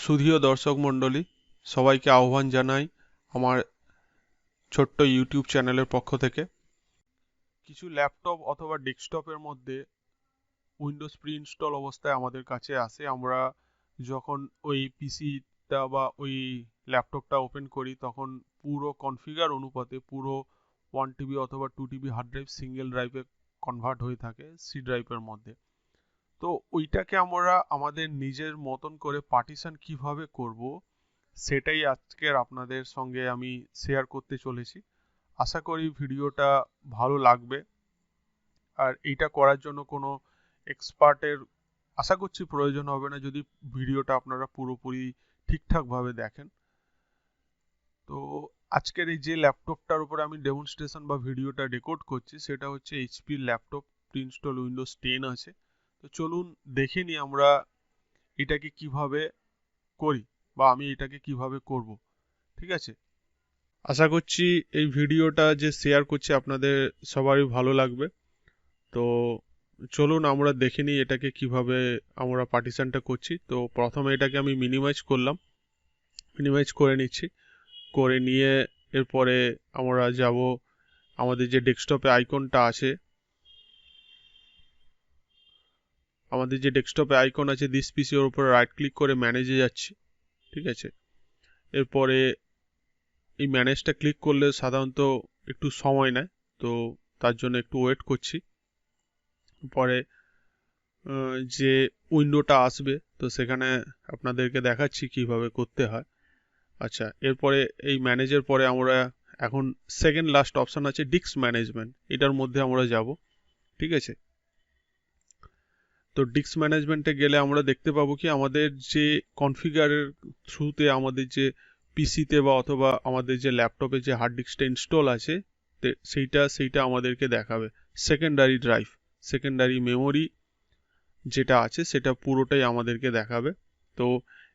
সুধীয় দর্শক মণ্ডলী, সবাইকে আহ্বান জানাই আমার ছোট্ট ইউটিউব চ্যানেলের পক্ষ থেকে। কিছু ল্যাপটপ অথবা ডেস্কটপের মধ্যে উইন্ডোজ প্রি ইনস্টল অবস্থায় আমাদের কাছে আসে। আমরা যখন ওই পিসিটা বা ওই ল্যাপটপটা ওপেন করি, তখন পুরো কনফিগার অনুপাতে পুরো ওয়ান টিবি অথবা two TB hard drive, single ড্রাইভে কনভার্ট হয়ে থাকে, সি ড্রাইভের মধ্যে। তো ওইটাকে আমরা আমাদের নিজের মতন করে পার্টিশন কীভাবে করব, সেটাই আজকের আপনাদের সঙ্গে আমি শেয়ার করতে চলেছি। আশা করি ভিডিওটা ভালো লাগবে। আর এইটা করার জন্য কোনো এক্সপার্টের আশা করছি প্রয়োজন হবে না যদি ভিডিওটা আপনারা পুরোপুরি ঠিকঠাকভাবে দেখেন। তো আজকের এই যে ল্যাপটপটার উপরে আমি ডেমনস্ট্রেশন বা ভিডিওটা রেকর্ড করছি, সেটা হচ্ছে এইচপির ল্যাপটপ প্রিন্সটল উইন্ডোজ টেন আছে। তো চলুন দেখে নিই আমরা এটাকে কীভাবে করি বা আমি এটাকে কীভাবে করব, ঠিক আছে? আশা করছি এই ভিডিওটা যে শেয়ার করছি আপনাদের সবারই ভালো লাগবে। তো চলুন আমরা দেখে নিই এটাকে কীভাবে আমরা পার্টিশনটা করছি। তো প্রথমে এটাকে আমি মিনিমাইজ করলাম। মিনিমাইজ করে নিচ্ছি। করে নিয়ে এরপরে আমরা যাব আমাদের যে ডেস্কটপে আইকনটা আছে আমাদের যে ডেস্কটপে আইকন আছে দিস পিসি ওর উপরে রাইট ক্লিক করে ম্যানেজে যাচ্ছি, ঠিক আছে? এরপরে এই ম্যানেজটা ক্লিক করলে সাধারণত একটু সময় নেয়, তো তার জন্য একটু ওয়েট করছি। পরে যে উইন্ডোটা আসবে, তো সেখানে আপনাদেরকে দেখাচ্ছি কীভাবে করতে হয়। আচ্ছা এরপরে এই ম্যানেজের পরে আমরা এখন সেকেন্ড লাস্ট অপশান আছে ডিস্ক ম্যানেজমেন্ট এটার মধ্যে আমরা যাব, ঠিক আছে? তো ডিস্ক ম্যানেজমেন্টে গেলে আমরা দেখতে পাবো কি আমাদের যে কনফিগারের থ্রুতে আমাদের যে পিসিতে বা অথবা আমাদের যে ল্যাপটপে যে হার্ড ডিস্কটা ইনস্টল আছে সেইটা সেইটা আমাদেরকে দেখাবে। সেকেন্ডারি ড্রাইভ সেকেন্ডারি মেমোরি যেটা আছে, সেটা পুরোটাই আমাদেরকে দেখাবে। তো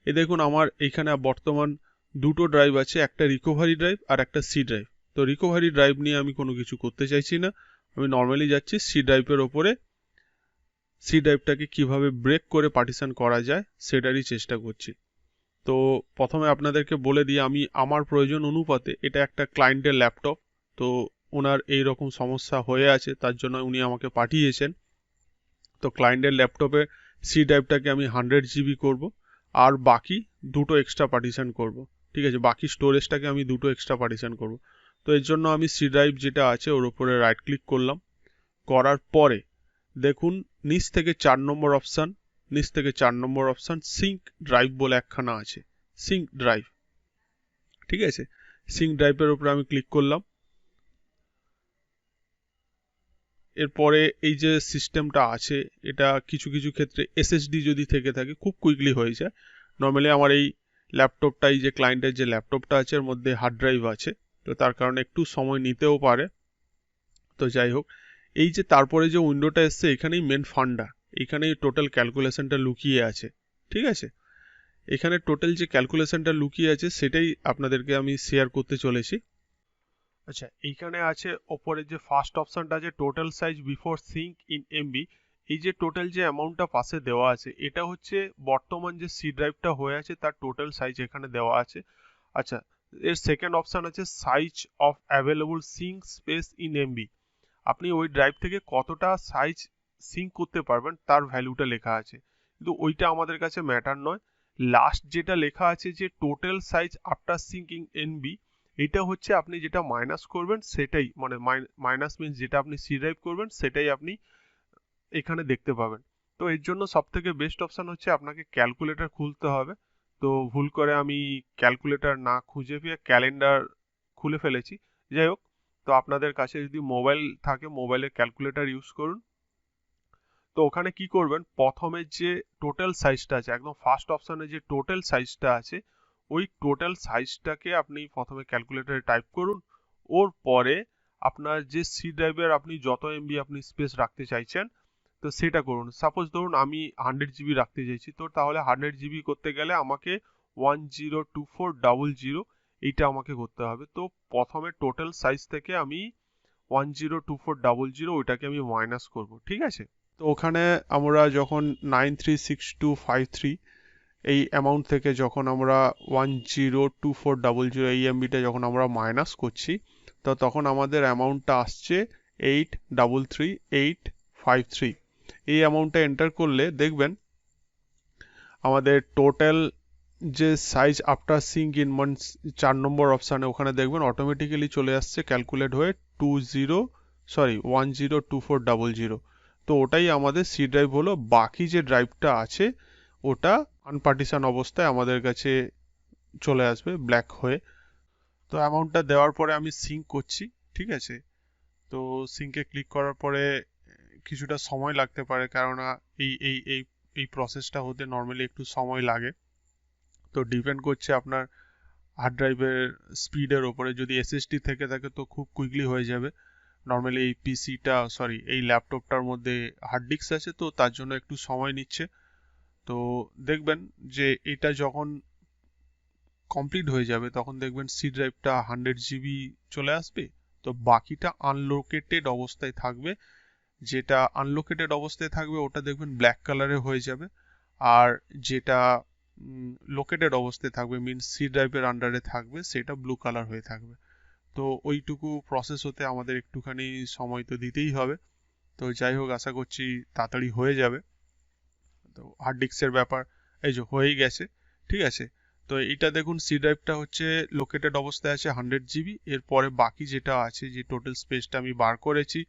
এ দেখুন, আমার এইখানে বর্তমান দুটো ড্রাইভ আছে, একটা রিকভারি ড্রাইভ আর একটা সি ড্রাইভ তো রিকভারি ড্রাইভ নিয়ে আমি কোনো কিছু করতে চাইছি না। আমি নর্মালি যাচ্ছি সি ড্রাইভের ওপরে। সি ড্রাইভটাকে কীভাবে ব্রেক করে পার্টিশন করা যায়, সেটারই চেষ্টা করছি। তো প্রথমে আপনাদেরকে বলে দিই, আমি আমার প্রয়োজন অনুপাতে এটা একটা ক্লায়েন্টের ল্যাপটপ তো ওনার এই রকম সমস্যা হয়ে আছে, তার জন্য উনি আমাকে পাঠিয়েছেন। তো ক্লায়েন্টের ল্যাপটপে সি ড্রাইভটাকে আমি হান্ড্রেড জিবি করব, আর বাকি দুটো এক্সট্রা পার্টিশন করব। ঠিক আছে, বাকি স্টোরেজটাকে আমি দুটো এক্সট্রা পার্টিশন করব। তো এর জন্য আমি সি ড্রাইভ যেটা আছে, ওর উপরে রাইট ক্লিক করলাম। করার পরে দেখুন, নিচ থেকে চার নম্বর অপশান নিচ থেকে চার নম্বর অপশান সিঙ্ক ড্রাইভ বলে একখানা আছে। সিঙ্ক ড্রাইভ ঠিক আছে? সিঙ্ক ড্রাইভের উপরে আমি ক্লিক করলাম। এরপরে এই যে সিস্টেমটা আছে, এটা কিছু কিছু ক্ষেত্রে এসএসডি যদি থেকে থাকে, খুব কুইকলি হয়ে যায়। নর্মালি আমার এই ল্যাপটপটা এই যে ক্লায়েন্টের যে ল্যাপটপটা আছে, এর মধ্যে হার্ড ড্রাইভ আছে। তো তার কারণে একটু সময় নিতেও পারে। তো যাই হোক এই যে তারপরে যে উইন্ডোটা এসছে, এখানেই মেন ফান্ডা এখানেই টোটাল ক্যালকুলেশনটা লুকিয়ে আছে। ঠিক আছে? এখানে টোটাল যে ক্যালকুলেশনটা লুকিয়ে আছে, সেটাই আপনাদেরকে আমি শেয়ার করতে চলেছি। আচ্ছা এইখানে আছে ওপরে যে ফার্স্ট অপশানটা আছে total size before shrink in MB এই যে টোটাল যে অ্যামাউন্টটা পাশে দেওয়া আছে, এটা হচ্ছে বর্তমান যে সি ড্রাইভটা হয়ে আছে, তার টোটাল সাইজ এখানে দেওয়া আছে। আচ্ছা এর সেকেন্ড অপশান আছে size of available shrink space in MB আপনি ওই ড্রাইভ থেকে কতটা সাইজ সিঙ্ক করতে পারবেন, তার ভ্যালুটা লেখা আছে। কিন্তু ওইটা আমাদের কাছে ম্যাটার নয়। লাস্ট যেটা লেখা আছে যে total size after shrinking MB এটা হচ্ছে আপনি যেটা মাইনাস করবেন, সেটাই মানে মাইনাস মিনস যেটা আপনি সি ড্রাইভ করবেন, সেটাই আপনি এখানে দেখতে পাবেন। তো এর জন্য সব থেকে বেস্ট অপশান হচ্ছে আপনাকে ক্যালকুলেটর খুলতে হবে। তো ভুল করে আমি ক্যালকুলেটর না খুঁজে পেয়ে ক্যালেন্ডার খুলে ফেলেছি। যাই হোক তো আপনাদের কাছে যদি মোবাইল থাকে মোবাইলে ক্যালকুলেটর ইউজ করুন। তো ওখানে কি করবেন, প্রথমে যে টোটাল সাইজটা আছে, একদম ফার্স্ট অপশানে যে টোটাল সাইজটা আছে, ওই টোটাল সাইজটাকে আপনি প্রথমে ক্যালকুলেটারে টাইপ করুন। ওর পরে আপনার যে সি ড্রাইভের আপনি যত এমবি আপনি স্পেস রাখতে চাইছেন, তো সেটা করুন। সাপোজ ধরুন আমি হান্ড্রেড জিবি রাখতে চাইছি, তো তাহলে হান্ড্রেড জিবি করতে গেলে আমাকে one zero two four double zero এইটা আমাকে করতে হবে। তো প্রথমে টোটাল সাইজ থেকে আমি one zero two four double zero ওইটাকে আমি মাইনাস করব, ঠিক আছে? তো ওখানে আমরা যখন nine three six two five three এই অ্যামাউন্ট থেকে যখন আমরা one zero two four double zero এই এমবিটা যখন আমরা মাইনাস করছি, তো তখন আমাদের অ্যামাউন্টটা আসছে eight double three eight five three এই অ্যামাউন্টটা এন্টার করলে দেখবেন আমাদের টোটাল যে সাইজ আফটার সিঙ্ক ইন মান চার নম্বর অপশানে ওখানে দেখবেন অটোমেটিক্যালি চলে আসছে ক্যালকুলেট হয়ে two zero sorry one zero two four double zero তো ওটাই আমাদের সি ড্রাইভ হলো। বাকি যে ড্রাইভটা আছে, ওটা আনপার্টিশন অবস্থায় আমাদের কাছে চলে আসবে ব্ল্যাক হয়ে। তো অ্যামাউন্টটা দেওয়ার পরে আমি সিঙ্ক করছি, ঠিক আছে? তো সিঙ্কে ক্লিক করার পরে কিছুটা সময় লাগতে পারে, কেননা এই এই এই এই প্রসেসটা হতে নর্মালি একটু সময় লাগে। তো ডিপেন্ড করছে আপনার হার্ড ড্রাইভের স্পিডের ওপরে। যদি এসএসডি থেকে থাকে তো খুব কুইকলি হয়ে যাবে। নর্মালি এই পিসিটা সরি এই ল্যাপটপটার মধ্যে হার্ড ডিস্ক আছে তো তার জন্য একটু সময় নিচ্ছে। তো দেখবেন যে এটা যখন কমপ্লিট হয়ে যাবে তখন দেখবেন সি ড্রাইভটা হান্ড্রেড জিবি চলে আসবে। তো বাকিটা আনলোকেটেড অবস্থায় থাকবে। যেটা আনলোকেটেড অবস্থায় থাকবে ওটা দেখবেন ব্ল্যাক কালারে হয়ে যাবে। আর যেটা লোকেটেড অবস্থায় থাকবে মিনস সি ড্রাইভের আন্ডারে থাকবে, সেটা ব্লু কালার হয়ে থাকবে। তো ওইটুকু প্রসেস হতে আমাদের একটুখানি সময় তো দিতেই হবে। তো যাই হোক, আশা করছি তাড়াতাড়ি হয়ে যাবে। তো হার্ড ডিস্কের ব্যাপার, এই যে হয়েই গেছে, ঠিক আছে? তো এইটা দেখুন সি ড্রাইভটা হচ্ছে লোকেটেড অবস্থায় আছে হান্ড্রেড জিবি এরপরে বাকি যেটা আছে, যে টোটাল স্পেসটা আমি বার করেছি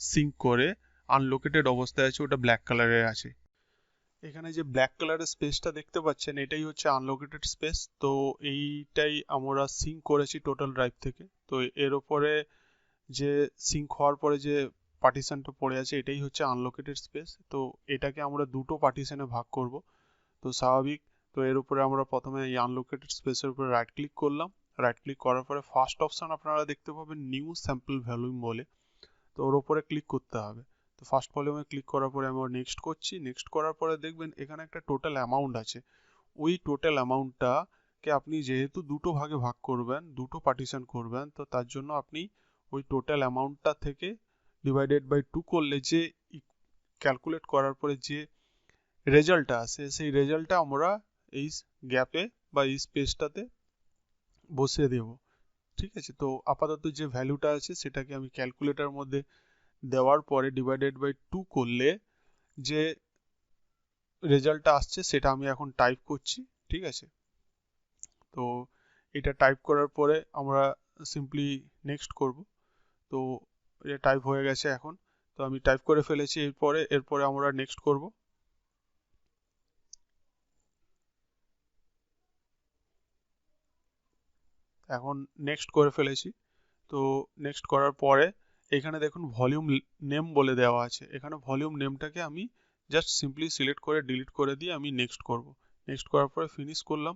সিঙ্ক করে আনলোকেটেড অবস্থায় আছে, ওটা ব্ল্যাক কালারের আছে। এখানে যে ব্ল্যাক কালারের স্পেসটা দেখতে পাচ্ছেন, এটাই হচ্ছে আনলোকেটেড স্পেস তো এইটাই আমরা সিঙ্ক করেছি টোটাল ড্রাইভ থেকে। তো এর ওপরে যে সিঙ্ক হওয়ার পরে যে পার্টিশনটা পড়ে আছে, এটাই হচ্ছে আনলোকেটেড স্পেস তো এটাকে আমরা দুটো পার্টিশনে ভাগ করব। তো স্বাভাবিক। তো এর উপরে আমরা প্রথমে এই আনলোকেটেড স্পেসের উপরে রাইট ক্লিক করলাম। রাইট ক্লিক করার পরে ফার্স্ট অপশন আপনারা দেখতে পাবেন নিউ স্যাম্পল ভ্যালুম বলে। তো ওর উপরে ক্লিক করতে হবে। তো ফার্স্ট ভলিউমে ক্লিক করার পরে আমি নেক্সট করছি। নেক্সট করার পরে দেখবেন এখানে একটা টোটাল অ্যামাউন্ট আছে। ওই টোটাল অ্যামাউন্টটাকে আপনি যেহেতু দুটো ভাগে ভাগ করবেন, দুটো পার্টিশন করবেন, তো তার জন্য আপনি ওই টোটাল অ্যামাউন্টটা থেকে ডিভাইডেড বাই টু করলে যে ক্যালকুলেট করার পরে যে রেজাল্টটা আসে, সেই রেজাল্টটা আমরা এই গ্যাপে বা এই স্পেসটাতে বসিয়ে দেব। ঠিক আছে? তো আপাতত যে ভ্যালুটা আছে, সেটাকে আমি ক্যালকুলেটার মধ্যে দেওয়ার পরে ডিভাইডেড বাই টু করলে যে রেজাল্টটা আসছে সেটা আমি এখন টাইপ করছি, ঠিক আছে? তো এটা টাইপ করার পরে আমরা সিম্পলি নেক্সট করব। তো এটা টাইপ হয়ে গেছে এখন। তো আমি টাইপ করে ফেলেছি এরপরে এরপরে আমরা নেক্সট করব। এখন নেক্সট করে ফেলেছি। তো নেক্সট করার পরে এখানে দেখুন ভলিউম নেম বলে দেওয়া আছে। এখানে ভলিউম নেমটাকে আমি জাস্ট সিম্পলি সিলেক্ট করে ডিলিট করে দিয়ে আমি নেক্সট করব। নেক্সট করার পরে ফিনিশ করলাম।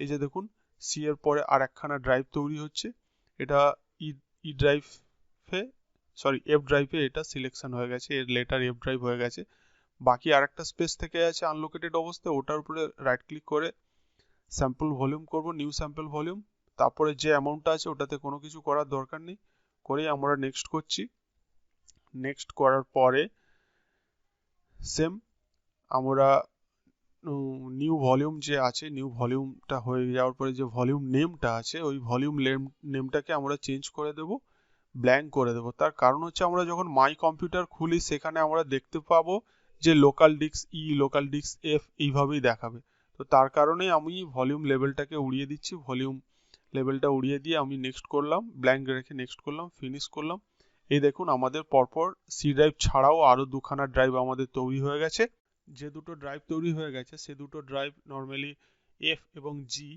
এই যে দেখুন সি এর পরে আর একখানা ড্রাইভ তৈরি হচ্ছে। এটা ই ই ড্রাইভে সরি এফ ড্রাইভে এটা সিলেকশন হয়ে গেছে। এর লেটার এফ ড্রাইভ হয়ে গেছে। বাকি আর একটা স্পেস থেকে আছে আনলোকেটেড অবস্থায়। ওটার উপরে রাইট ক্লিক করে স্যাম্পল ভলিউম করব নিউ স্যাম্পল ভলিউম তারপরে যে অ্যামাউন্টটা আছে ওটাতে কোনো কিছু করার দরকার নেই। করেই আমরা নেক্সট করছি। নেক্সট করার পরে সেম আমরা নিউ ভলিউম যে আছে নিউ ভলিউমটা হয়ে যাওয়ার পরে যে ভলিউম নেমটা আছে, ওই ভলিউম নেমটাকে আমরা চেঞ্জ করে দেব ব্ল্যাঙ্ক করে দেব। তার কারণ হচ্ছে আমরা যখন মাই কম্পিউটার খুলি, সেখানে আমরা দেখতে পাবো যে local disk E local disk F এইভাবেই দেখাবে। তো তার কারণে আমি ভলিউম লেভেলটাকে উড়িয়ে দিচ্ছি ভলিউম লেভেলটা উড়িয়ে দিয়ে আমি নেক্সট করলাম ব্ল্যাঙ্ক রেখে নেক্সট করলাম ফিনিশ করলাম। এই দেখুন, আমাদের পরপর সি ড্রাইভ ছাড়াও আরও দুখানা ড্রাইভ আমাদের তৈরি হয়ে গেছে। যে দুটো ড্রাইভ তৈরি হয়ে গেছে, সে দুটো ড্রাইভ নর্মালি এফ এবং জি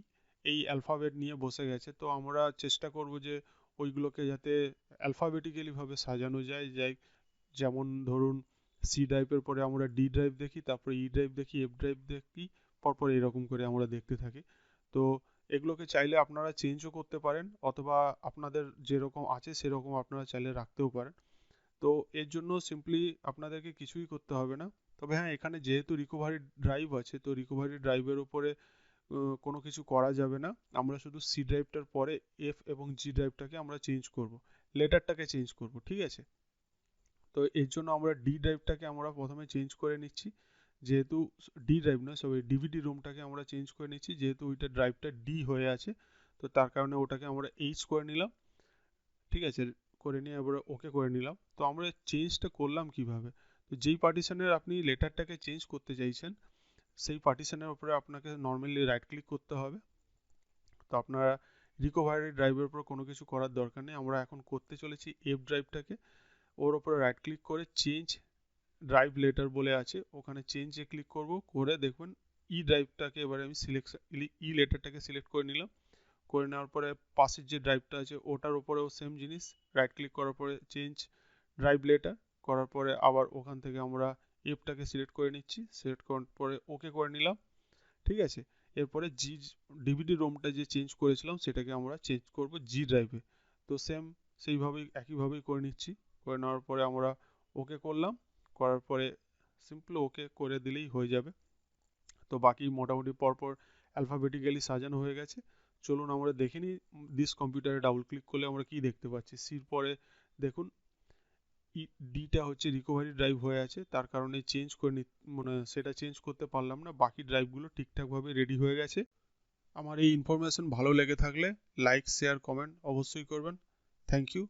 এই অ্যালফাবেট নিয়ে বসে গেছে। তো আমরা চেষ্টা করব যে ওইগুলোকে যাতে অ্যালফাবেটিক্যালিভাবে সাজানো যায়। যাই যেমন ধরুন সি ড্রাইভের পরে আমরা ডি ড্রাইভ দেখি, তারপরে ই ড্রাইভ দেখি এফ ড্রাইভ দেখি, পরপর এরকম করে আমরা দেখতে থাকি। তো এগুলোকে চাইলে আপনারা চেঞ্জও করতে পারেন অথবা আপনাদের যেরকম আছে সেরকম আপনারা চাইলে রাখতেও পারেন। তো এর জন্য সিম্পলি আপনাদেরকে কিছুই করতে হবে না। তবে হ্যাঁ এখানে যেহেতু রিকোভারি ড্রাইভ আছে, তো রিকোভারি ড্রাইভের উপরে কোনো কিছু করা যাবে না। আমরা শুধু সি ড্রাইভটার পরে এফ এবং জি ড্রাইভটাকে আমরা চেঞ্জ করব। লেটারটাকে চেঞ্জ করব, ঠিক আছে? তো এর জন্য আমরা ডি ড্রাইভটাকে আমরা প্রথমে চেঞ্জ করে নিচ্ছি। যেহেতু ডি ড্রাইভ নয় সরি ডিভিডি রুমটাকে আমরা চেঞ্জ করে নিচ্ছি যেহেতু ওইটা ড্রাইভটা ডি হয়ে আছে, তো তার কারণে ওটাকে আমরা এইচ করে নিলাম, ঠিক আছে, করে নিয়ে এবারে ওকে করে নিলাম। তো আমরা চেঞ্জটা করলাম কীভাবে? তো যেই পার্টিশনের আপনি লেটারটাকে চেঞ্জ করতে চাইছেন, সেই পার্টিশনের উপরে আপনাকে নর্মালি রাইট ক্লিক করতে হবে। তো আপনারা রিকভারি ড্রাইভের উপর কোনো কিছু করার দরকার নেই, আমরা এখন করতে চলেছি এফ ড্রাইভটাকে ওর ওপরে রাইট ক্লিক করে চেঞ্জ ড্রাইভ লেটার বলে আছে, ওখানে চেঞ্জে ক্লিক করব, করে দেখবেন ই ড্রাইভটাকে এবারে আমি সিলেকশন ই লেটারটাকে সিলেক্ট করে নিলাম। করে নেওয়ার পরে পাশের যে ড্রাইভটা আছে, ওটার উপরেও সেম জিনিস রাইট ক্লিক করার পরে চেঞ্জ ড্রাইভ লেটার করার পরে আবার ওখান থেকে আমরা এফটাকে সিলেক্ট করে নিচ্ছি সিলেক্ট করার পরে ওকে করে নিলাম, ঠিক আছে? এরপরে জি ডিভিডি রোমটা যে চেঞ্জ করেছিলাম, সেটাকে আমরা চেঞ্জ করব জি ড্রাইভে তো সেম সেইভাবেই, একইভাবেই করে নিচ্ছি। করে নেওয়ার পরে আমরা ওকে করলাম। করার পরে সিম্পল ওকে করে দিলেই হয়ে যাবে। তো বাকি মোটামুটি পরপর অ্যালফাবেটিক্যালি সাজানো হয়ে গেছে। চলুন আমরা দেখে নিই দিস কম্পিউটারে ডাবল ক্লিক করলে আমরা কি দেখতে পাচ্ছি। সির পরে দেখুন ডিটা হচ্ছে রিকভারি ড্রাইভ হয়ে আছে। তার কারণে চেঞ্জ করে মানে সেটা চেঞ্জ করতে পারলাম না। বাকি ড্রাইভগুলো ঠিকঠাকভাবে রেডি হয়ে গেছে। আমার এই ইনফরমেশন ভালো লেগে থাকলে লাইক শেয়ার কমেন্ট অবশ্যই করবেন। Thank you